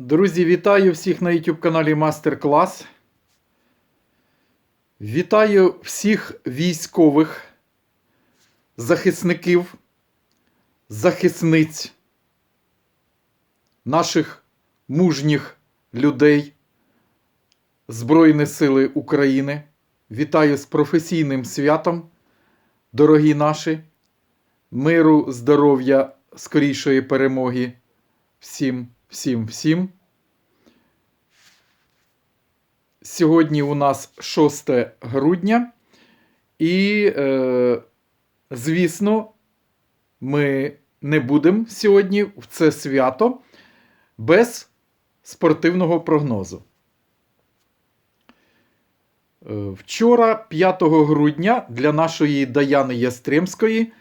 Друзі, вітаю всіх на YouTube каналі Мастер Клас. Вітаю всіх військових, захисників, захисниць, наших мужніх людей Збройні Сили України. Вітаю з професійним святом, дорогі наші, миру, здоров'я, скорішої перемоги всім, всім, всім. Сьогодні у нас 6 грудня, і, е, звісно, ми не будемо сьогодні в це свято без спортивного прогнозу. Е, Вчора, 5 грудня, для нашої Даяни Ястремської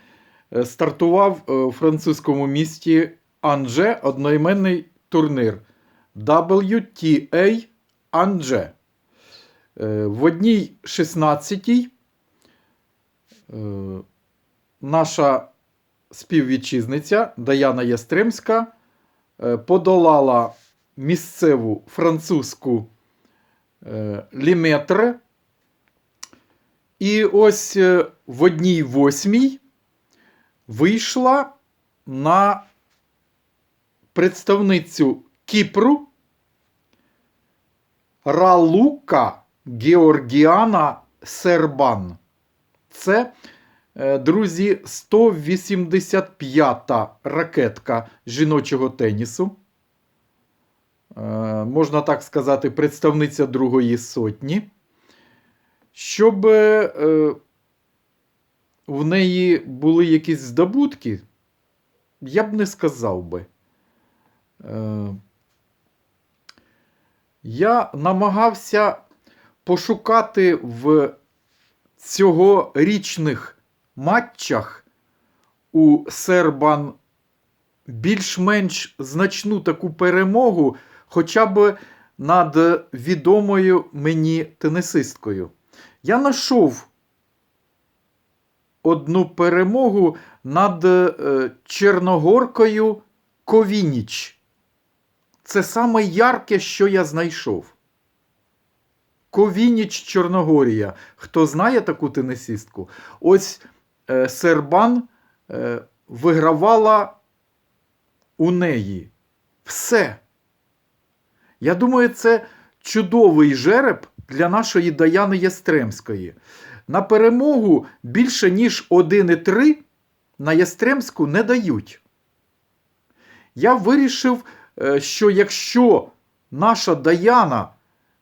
е, стартував е, у французькому місті Анже одноіменний турнір WTA Анже. В одній 16-й е, наша співвітчизниця Даяна Ястремська е, подолала місцеву французьку е, Ліметр. І ось в одній восьмій вийшла на представницю Кіпру Ралука Георгіана Сербан. Це, е, друзі, 185-та ракетка жіночого тенісу. Е, Можна так сказати, представниця Другої сотні. Щоб е, в неї були якісь здобутки, я б не сказав би. Е, Я намагався пошукати в цьогорічних матчах у Сербан більш-менш значну таку перемогу, хоча б над відомою мені тенісисткою. Я знайшов одну перемогу над е, Черногоркою Ковініч. Це саме ярке, що я знайшов. Ковініч Чорногорія. Хто знає таку тенісистку? Ось е, Сербан е, вигравала у неї все. Я думаю, це чудовий жереб для нашої Даяни Ястремської. На перемогу більше, ніж 1,3 на Ястремську не дають. Я вирішив, що якщо наша Даяна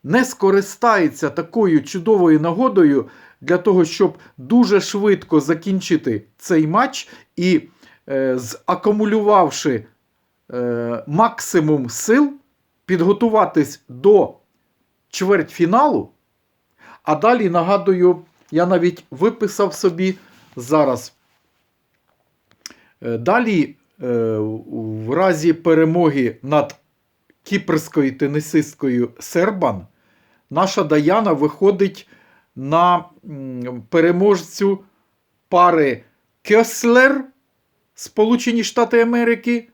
не скористається такою чудовою нагодою для того, щоб дуже швидко закінчити цей матч і, е, закумулювавши е, максимум сил, підготуватись до чвертьфіналу. А далі, нагадую, я навіть виписав собі зараз. Е, Далі, е, в разі перемоги над кіпрською тенісисткою Сербан, наша Даяна виходить на переможцю пари Кеслер, Сполучені Штати Америки,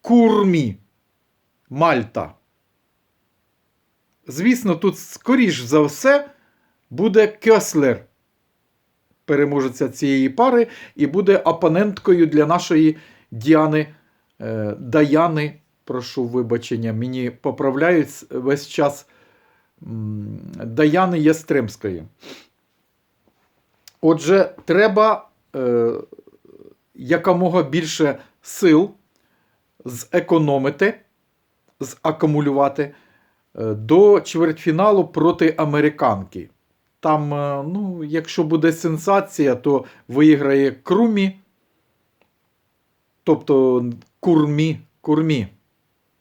Курмі, Мальта. Звісно, тут, скоріш за все, буде Кеслер, переможеця цієї пари, і буде опоненткою для нашої Діани е, Даяни. Прошу вибачення, мені поправляють весь час Даяни Ястремської. Отже, треба е, якомога більше сил зекономити, закумулювати е, до чвертьфіналу проти американки. Там, ну, якщо буде сенсація, то виграє Крумі. Тобто курмі. Курмі.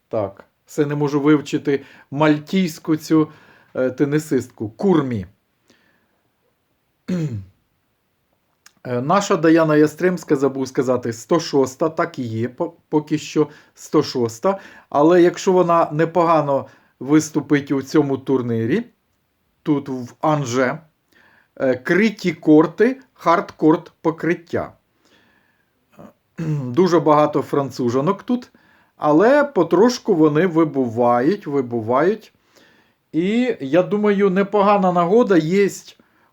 Так, все не можу вивчити мальтійську цю е, тенісистку. Курмі. Е, Наша Даяна Ястремська, забув сказати, 106, так і є, поки що 106. Але якщо вона непогано виступить у цьому турнірі, тут в Анже, е, криті корти, хардкорт покриття. Дуже багато францужанок тут. Але потрошку вони вибувають, вибувають. І я думаю, непогана нагода є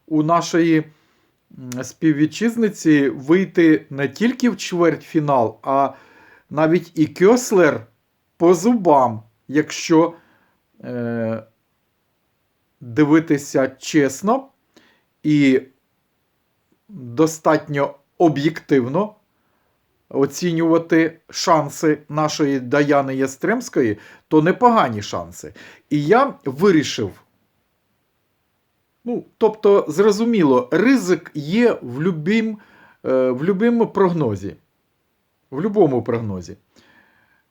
у нашої співвітчизниці вийти не тільки в чвертьфінал, а навіть і Кьослер по зубам, якщо е, дивитися чесно і достатньо об'єктивно оцінювати шанси нашої Даяни Ястремської, то непогані шанси. І я вирішив. Ну, тобто, зрозуміло, ризик є в любим, е, в любому прогнозі. В будь-якому прогнозі.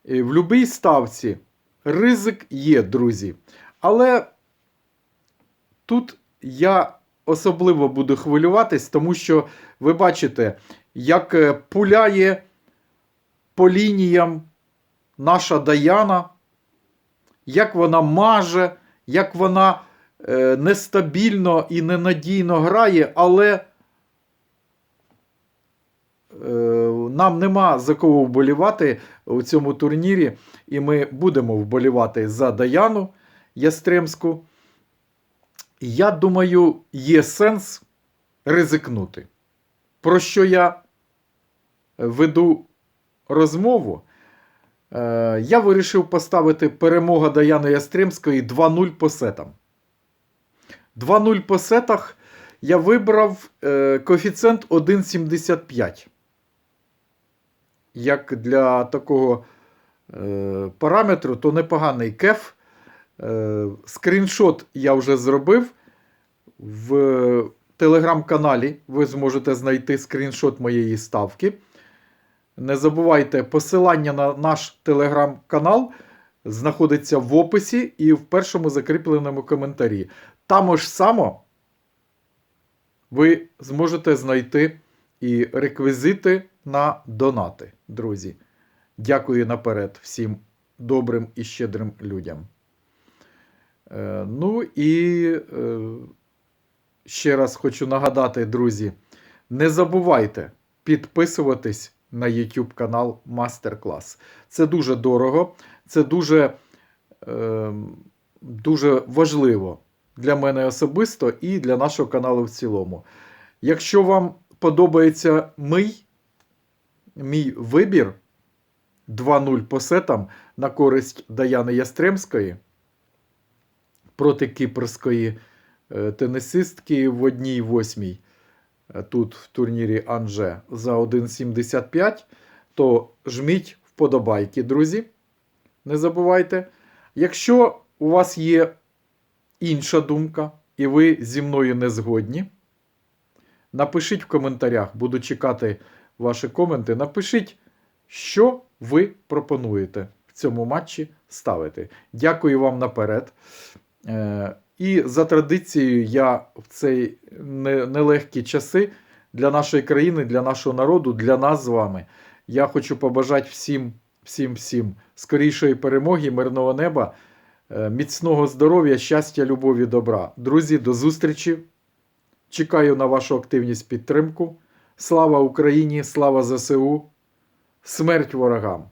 В будь-якій ставці ризик є, друзі. Але тут я особливо буду хвилюватись, тому що ви бачите, як е, пуляє по лініям наша Даяна, як вона маже, як вона е, нестабільно і ненадійно грає, але е, нам нема за кого вболівати у цьому турнірі, і ми будемо вболівати за Даяну Ястремську. Я думаю, є сенс ризикнути. Про що я веду розмову? Е, я вирішив поставити перемога Даяни Ястремської 2-0 по сетам. 2-0 по сетах я вибрав е, коефіцієнт 1,75. Як для такого е, параметру, то непоганий кеф. Скріншот я вже зробив. В телеграм-каналі ви зможете знайти скріншот моєї ставки. Не забувайте, посилання на наш телеграм-канал знаходиться в описі і в першому закріпленому коментарі. Там ж само ви зможете знайти і реквізити на донати, друзі. Дякую наперед всім добрим і щедрим людям. Е, Ну і е, ще раз хочу нагадати, друзі, не забувайте підписуватись на YouTube канал Мастер Клас. Це дуже дорого, це дуже, е, дуже важливо для мене особисто і для нашого каналу в цілому. Якщо вам подобається мій, мій вибір 2-0 по сетам на користь Даяни Ястремської проти кіпрської е, тенісистки в одній восьмій тут в турнірі Анже за 1,75, то жміть вподобайки, друзі. Не забувайте. Якщо у вас є інша думка, і ви зі мною не згодні, напишіть в коментарях, буду чекати ваші коменти. Напишіть, що ви пропонуєте в цьому матчі ставити. Дякую вам наперед. І за традицією, я в цей нелегкі часи для нашої країни, для нашого народу, для нас з вами. Я хочу побажати всім, всім, всім скорішої перемоги, мирного неба, е, міцного здоров'я, щастя, любові, добра. Друзі, до зустрічі. Чекаю на вашу активність підтримку. Слава Україні! Слава ЗСУ! Смерть ворогам!